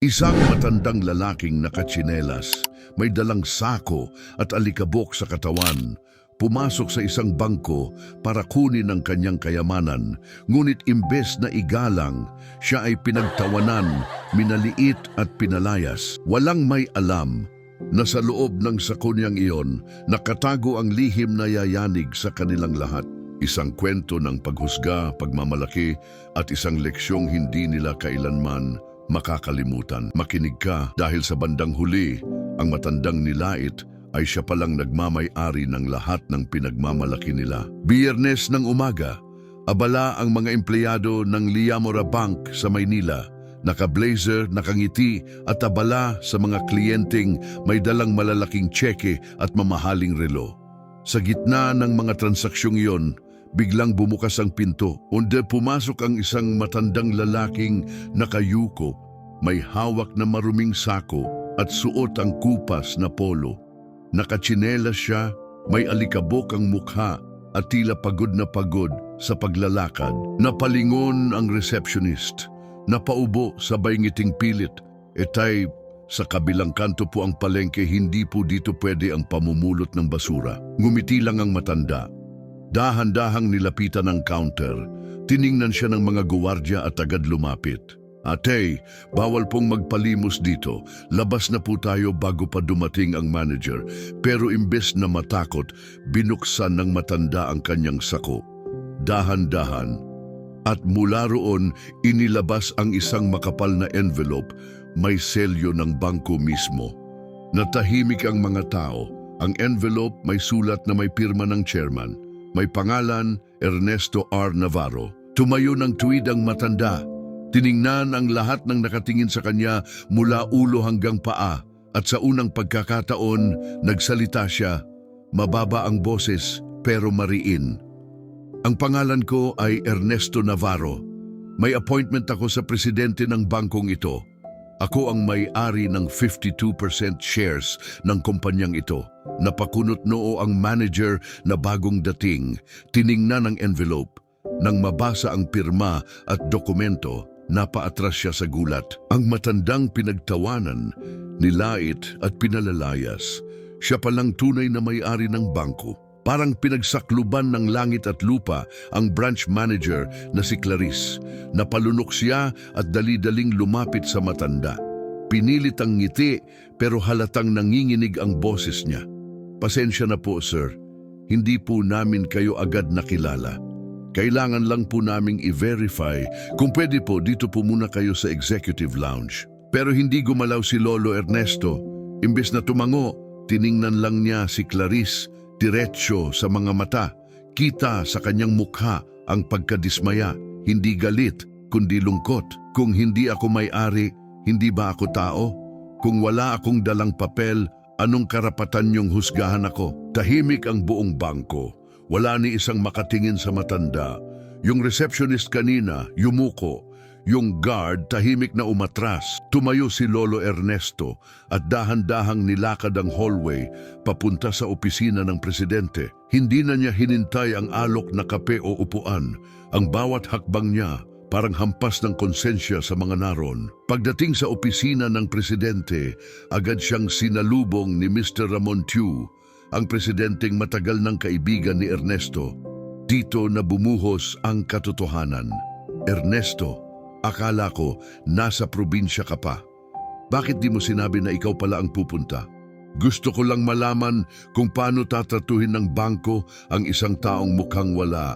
Isang matandang lalaking nakatsinelas, may dalang sako at alikabok sa katawan, pumasok sa isang bangko para kunin ang kanyang kayamanan, ngunit imbes na igalang, siya ay pinagtawanan, minaliit at pinalayas. Walang may alam na sa loob ng sako niyang iyon, nakatago ang lihim na yayanig sa kanilang lahat. Isang kwento ng paghusga, pagmamalaki at isang leksyong hindi nila kailanman makakalimutan. Makinig ka dahil sa bandang huli, ang matandang nilait ay siya palang nagmamay-ari ng lahat ng pinagmamalaki nila. Biyernes ng umaga, abala ang mga empleyado ng Liamora Bank sa Maynila. Naka-blazer, nakangiti at abala sa mga kliyenteng may dalang malalaking tseke at mamahaling relo. Sa gitna ng mga transaksyong iyon, biglang bumukas ang pinto. Unde pumasok ang isang matandang lalaking nakayuko, may hawak na maruming sako at suot ang kupas na polo. Nakatsinelas siya, may alikabok ang mukha at tila pagod na pagod sa paglalakad. Napalingon ang receptionist. Napaubo sabay ngiting pilit. Etay, sa kabilang kanto po ang palengke, hindi po dito pwede ang pamumulot ng basura. Ngumiti lang ang matanda. Dahan-dahang nilapitan ang counter. Tiningnan siya ng mga guwardya at agad lumapit. Ate, bawal pong magpalimos dito. Labas na po tayo bago pa dumating ang manager. Pero imbes na matakot, binuksan ng matanda ang kanyang sako. Dahan-dahan. At mula roon, inilabas ang isang makapal na envelope, may selyo ng bangko mismo. Natahimik ang mga tao. Ang envelope may sulat na may pirma ng chairman. May pangalan, Ernesto R. Navarro. Tumayo ng tuwid ang matanda. Tiningnan ang lahat ng nakatingin sa kanya mula ulo hanggang paa. At sa unang pagkakataon, nagsalita siya. Mababa ang boses, pero mariin. Ang pangalan ko ay Ernesto Navarro. May appointment ako sa presidente ng bangkong ito. Ako ang may-ari ng 52% shares ng kumpanyang ito. Napakunot noo ang manager na bagong dating. Tiningnan ang envelope. Nang mabasa ang pirma at dokumento, napaatras siya sa gulat. Ang matandang pinagtawanan, nilait at pinalalayas. Siya palang tunay na may-ari ng bangko. Parang pinagsakluban ng langit at lupa ang branch manager na si Clarice. Napalunok siya at dali-daling lumapit sa matanda. Pinilit ang ngiti pero halatang nanginginig ang boses niya. Pasensya na po, sir. Hindi po namin kayo agad nakilala. Kailangan lang po naming i-verify kung pwede po dito po muna kayo sa executive lounge. Pero hindi gumalaw si Lolo Ernesto. Imbes na tumango, tiningnan lang niya si Clarice diretsyo sa mga mata. Kita sa kanyang mukha ang pagkadismaya, hindi galit, kundi lungkot. Kung hindi ako may-ari, hindi ba ako tao? Kung wala akong dalang papel, anong karapatan niyong husgahan ako? Tahimik ang buong bangko. Wala ni isang makatingin sa matanda. Yung receptionist kanina, yumuko. Yung guard tahimik na umatras. Tumayo si Lolo Ernesto at dahan-dahang nilakad ang hallway papunta sa opisina ng presidente. Hindi na niya hinintay ang alok na kape o upuan. Ang bawat hakbang niya parang hampas ng konsensya sa mga naron. Pagdating sa opisina ng presidente, agad siyang sinalubong ni Mr. Ramon Tew, ang presidenteng matagal ng kaibigan ni Ernesto. Dito na bumuhos ang katotohanan. Ernesto, Akala ko nasa probinsya ka pa. Bakit di mo sinabi na ikaw pala ang pupunta? Gusto ko lang malaman kung paano tatratuhin ng bangko ang isang taong mukhang wala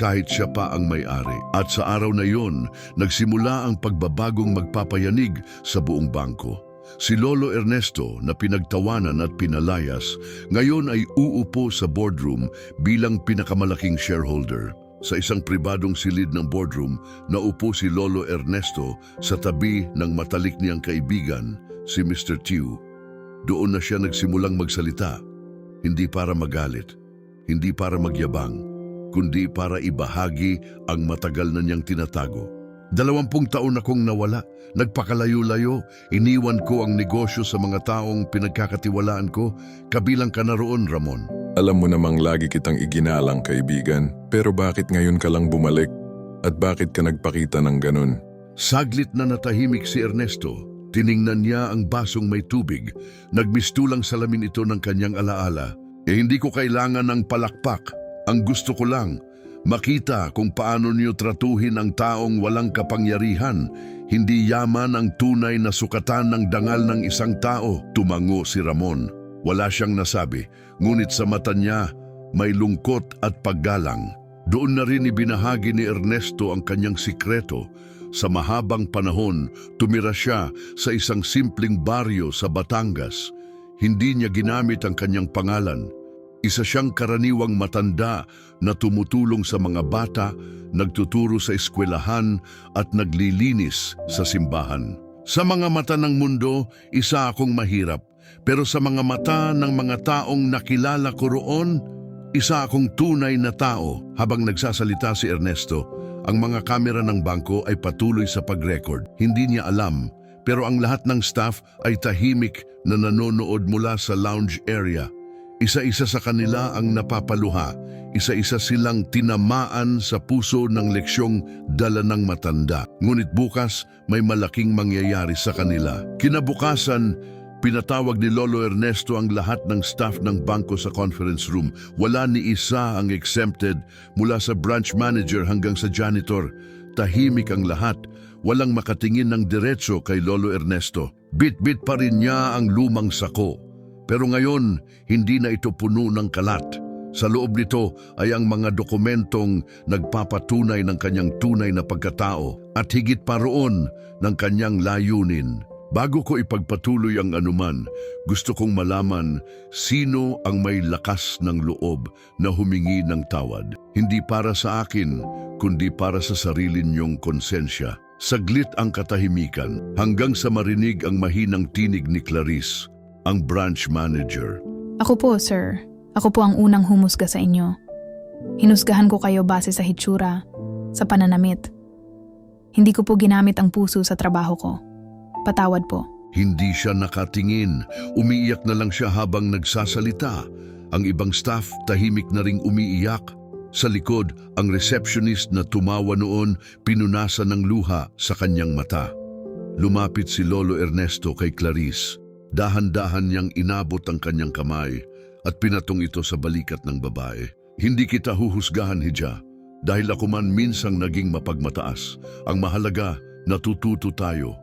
kahit siya pa ang may-ari. At sa araw na yon, nagsimula ang pagbabagong magpapayanig sa buong bangko. Si Lolo Ernesto na pinagtawanan at pinalayas, ngayon ay uupo sa boardroom bilang pinakamalaking shareholder. Sa isang pribadong silid ng boardroom, naupo si Lolo Ernesto sa tabi ng matalik niyang kaibigan, si Mr. Tew. Doon na siya nagsimulang magsalita, hindi para magalit, hindi para magyabang, kundi para ibahagi ang matagal na niyang tinatago. Dalawampung taon akong nawala, nagpakalayo-layo, iniwan ko ang negosyo sa mga taong pinagkakatiwalaan ko, kabilang ka na roon, Ramon. Alam mo namang lagi kitang iginalang kaibigan, pero bakit ngayon ka lang bumalik? At bakit ka nagpakita ng ganun? Saglit na natahimik si Ernesto. Tiningnan niya ang basong may tubig. Nagmistulang salamin ito ng kanyang alaala. Eh hindi ko kailangan ng palakpak. Ang gusto ko lang, makita kung paano niyo tratuhin ang taong walang kapangyarihan. Hindi yaman ang tunay na sukatan ng dangal ng isang tao. Tumango si Ramon. Wala siyang nasabi, ngunit sa mata niya may lungkot at paggalang. Doon na rin ibinahagi ni Ernesto ang kanyang sikreto. Sa mahabang panahon, tumira siya sa isang simpleng baryo sa Batangas. Hindi niya ginamit ang kanyang pangalan. Isa siyang karaniwang matanda na tumutulong sa mga bata, nagtuturo sa eskwelahan at naglilinis sa simbahan. Sa mga mata ng mundo, isa akong mahirap. Pero sa mga mata ng mga taong nakilala ko roon, isa akong tunay na tao. Habang nagsasalita si Ernesto, ang mga kamera ng bangko ay patuloy sa pag-record. Hindi niya alam, pero ang lahat ng staff ay tahimik na nanonood mula sa lounge area. Isa-isa sa kanila ang napapaluha. Isa-isa silang tinamaan sa puso ng leksyong dala ng matanda. Ngunit bukas, may malaking mangyayari sa kanila. Kinabukasan, pinatawag ni Lolo Ernesto ang lahat ng staff ng bangko sa conference room. Wala ni isa ang exempted mula sa branch manager hanggang sa janitor. Tahimik ang lahat. Walang makatingin ng diretso kay Lolo Ernesto. Bit-bit pa rin niya ang lumang sako. Pero ngayon, hindi na ito puno ng kalat. Sa loob nito ay ang mga dokumentong nagpapatunay ng kanyang tunay na pagkatao at higit pa roon ng kanyang layunin. Bago ko ipagpatuloy ang anuman, gusto kong malaman sino ang may lakas ng loob na humingi ng tawad. Hindi para sa akin, kundi para sa sarili niyong konsensya. Saglit ang katahimikan hanggang sa marinig ang mahinang tinig ni Clarice, ang branch manager. Ako po, sir. Ako po ang unang humusga sa inyo. Hinusgahan ko kayo base sa hitsura, sa pananamit. Hindi ko po ginamit ang puso sa trabaho ko. Patawad po. Hindi siya nakatingin. Umiiyak na lang siya habang nagsasalita. Ang ibang staff tahimik na ring umiiyak. Sa likod, ang receptionist na tumawa noon pinunasan ng luha sa kanyang mata. Lumapit si Lolo Ernesto kay Clarice. Dahan-dahan niyang inabot ang kanyang kamay at pinatong ito sa balikat ng babae. Hindi kita huhusgahan, Hija, dahil ako man minsang naging mapagmataas. Ang mahalaga, natututo tayo.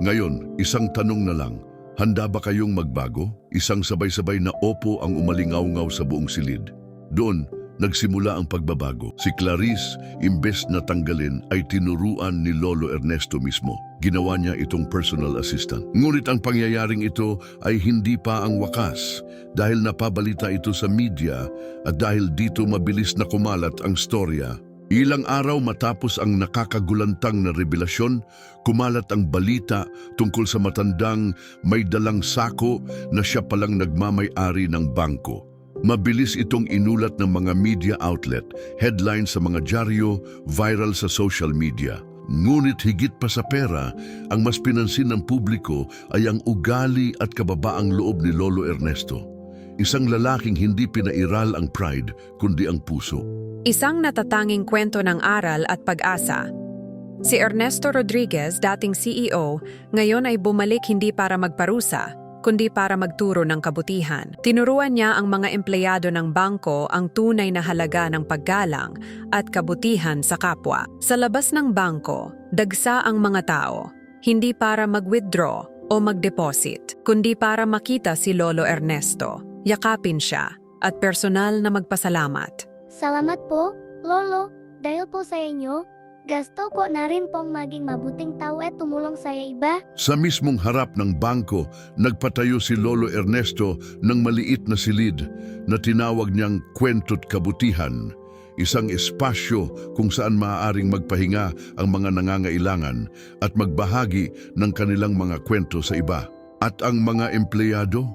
Ngayon, isang tanong na lang. Handa ba kayong magbago? Isang sabay-sabay na opo ang umalingaw-ngaw sa buong silid. Doon, nagsimula ang pagbabago. Si Clarice, imbes na tanggalin, ay tinuruan ni Lolo Ernesto mismo. Ginawa niya itong personal assistant. Ngunit ang pangyayaring ito ay hindi pa ang wakas dahil napabalita ito sa media at dahil dito mabilis na kumalat ang storya. Ilang araw matapos ang nakakagulantang na revelasyon, kumalat ang balita tungkol sa matandang may dalang sako na siya palang nagmamay-ari ng bangko. Mabilis itong inulat ng mga media outlet, headline sa mga dyaryo, viral sa social media. Ngunit higit pa sa pera, ang mas pinansin ng publiko ay ang ugali at kababaang loob ni Lolo Ernesto. Isang lalaking hindi pinairal ang pride, kundi ang puso. Isang natatanging kwento ng aral at pag-asa. Si Ernesto Rodriguez, dating CEO, ngayon ay bumalik hindi para magparusa, kundi para magturo ng kabutihan. Tinuruan niya ang mga empleyado ng bangko ang tunay na halaga ng paggalang at kabutihan sa kapwa. Sa labas ng bangko, dagsa ang mga tao, hindi para mag-withdraw o mag-deposit, kundi para makita si Lolo Ernesto, yakapin siya, at personal na magpasalamat. Salamat po, Lolo. Dahil po sa inyo, gasto ko na rin pong maging mabuting tao at tumulong sa iba. Sa mismong harap ng bangko, nagpatayo si Lolo Ernesto ng maliit na silid na tinawag niyang kwento't kabutihan. Isang espasyo kung saan maaaring magpahinga ang mga nangangailangan at magbahagi ng kanilang mga kwento sa iba. At ang mga empleyado,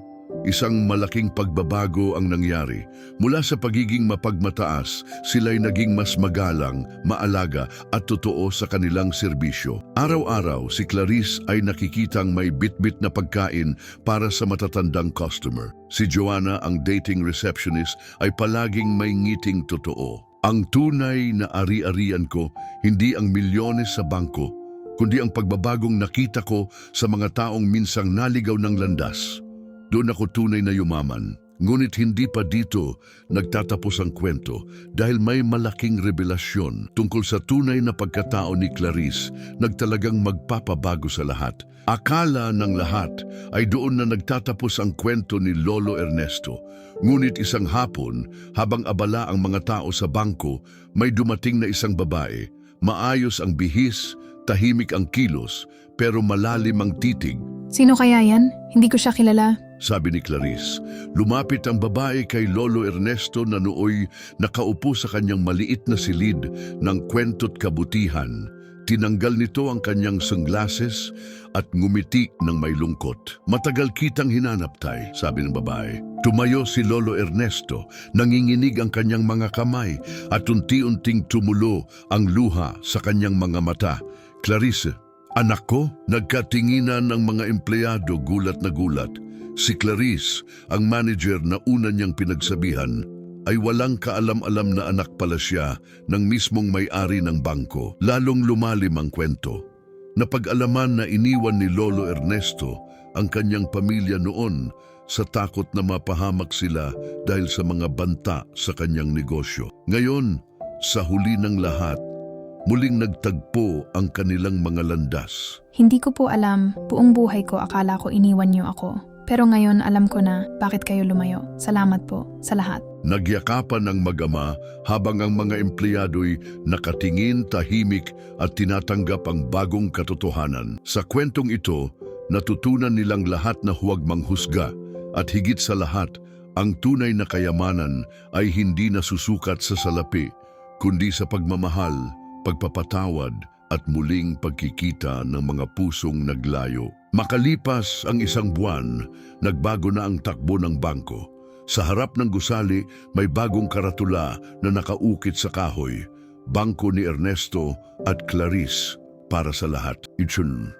isang malaking pagbabago ang nangyari. Mula sa pagiging mapagmataas, sila'y naging mas magalang, maalaga at totoo sa kanilang serbisyo. Araw-araw, si Clarice ay nakikitang may bitbit na pagkain para sa matatandang customer. Si Joanna, ang dating receptionist, ay palaging may ngiting totoo. Ang tunay na ari-arian ko, hindi ang milyones sa bangko, kundi ang pagbabagong nakita ko sa mga taong minsang naligaw ng landas. Doon ako tunay na yumaman. Ngunit hindi pa dito nagtatapos ang kwento dahil may malaking revelasyon tungkol sa tunay na pagkatao ni Clarice nagtalagang magpapabago sa lahat. Akala ng lahat ay doon na nagtatapos ang kwento ni Lolo Ernesto. Ngunit isang hapon, habang abala ang mga tao sa bangko, may dumating na isang babae. Maayos ang bihis, tahimik ang kilos, pero malalim ang titig Sino kaya yan? Hindi ko siya kilala. sabi ni Clarice. Lumapit ang babae kay Lolo Ernesto na nooy nakaupo sa kanyang maliit na silid ng kwento't kabutihan. Tinanggal nito ang kanyang sunglasses at ngumiti ng may lungkot. Matagal kitang hinanap, tay, sabi ng babae. Tumayo si Lolo Ernesto, nanginginig ang kanyang mga kamay at unti-unting tumulo ang luha sa kanyang mga mata. Clarice, Anak ko, nagkatinginan ng mga empleyado gulat na gulat. Si Clarice, ang manager na una niyang pinagsabihan, ay walang kaalam-alam na anak pala siya ng mismong may-ari ng bangko. Lalong lumalim ang kwento. Napag-alaman na iniwan ni Lolo Ernesto ang kanyang pamilya noon sa takot na mapahamak sila dahil sa mga banta sa kanyang negosyo. Ngayon, sa huli ng lahat, muling nagtagpo ang kanilang mga landas. Hindi ko po alam, buong buhay ko akala ko iniwan niyo ako. Pero ngayon alam ko na bakit kayo lumayo. Salamat po sa lahat. Nagyakapan ng mag-ama habang ang mga empleyado'y nakatingin tahimik at tinatanggap ang bagong katotohanan. Sa kwentong ito, natutunan nilang lahat na huwag manghusga at higit sa lahat, ang tunay na kayamanan ay hindi nasusukat sa salapi, kundi sa pagmamahal, pagpapatawad at muling pagkikita ng mga pusong naglayo. Makalipas ang isang buwan, nagbago na ang takbo ng bangko. Sa harap ng gusali, may bagong karatula na nakaukit sa kahoy. Bangko ni Ernesto at Clarice para sa lahat. Itsun.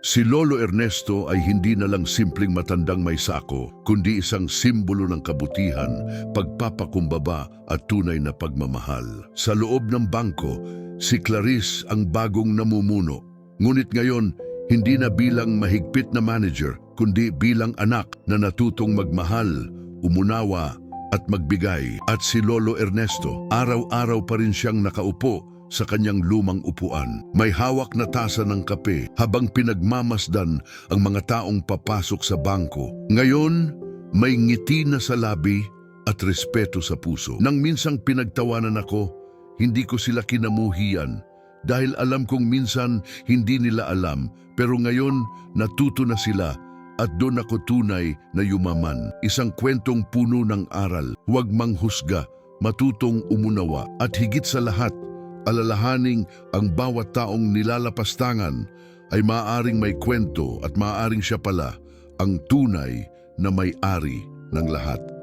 Si Lolo Ernesto ay hindi na lang simpleng matandang may sako, kundi isang simbolo ng kabutihan, pagpapakumbaba at tunay na pagmamahal. Sa loob ng bangko, si Clarice ang bagong namumuno. Ngunit ngayon, hindi na bilang mahigpit na manager, kundi bilang anak na natutong magmahal, umunawa at magbigay. At si Lolo Ernesto, araw-araw pa rin siyang nakaupo sa kanyang lumang upuan. May hawak na tasa ng kape habang pinagmamasdan ang mga taong papasok sa bangko. Ngayon, may ngiti na sa labi at respeto sa puso. Nang minsang pinagtawanan ako, hindi ko sila kinamuhian dahil alam kong minsan hindi nila alam pero ngayon natuto na sila at doon ako tunay na yumaman. Isang kwentong puno ng aral, huwag manghusga, matutong umunawa at higit sa lahat, alalahaning ang bawat taong nilalapastangan ay maaaring may kwento at maaaring siya pala ang tunay na may-ari ng lahat.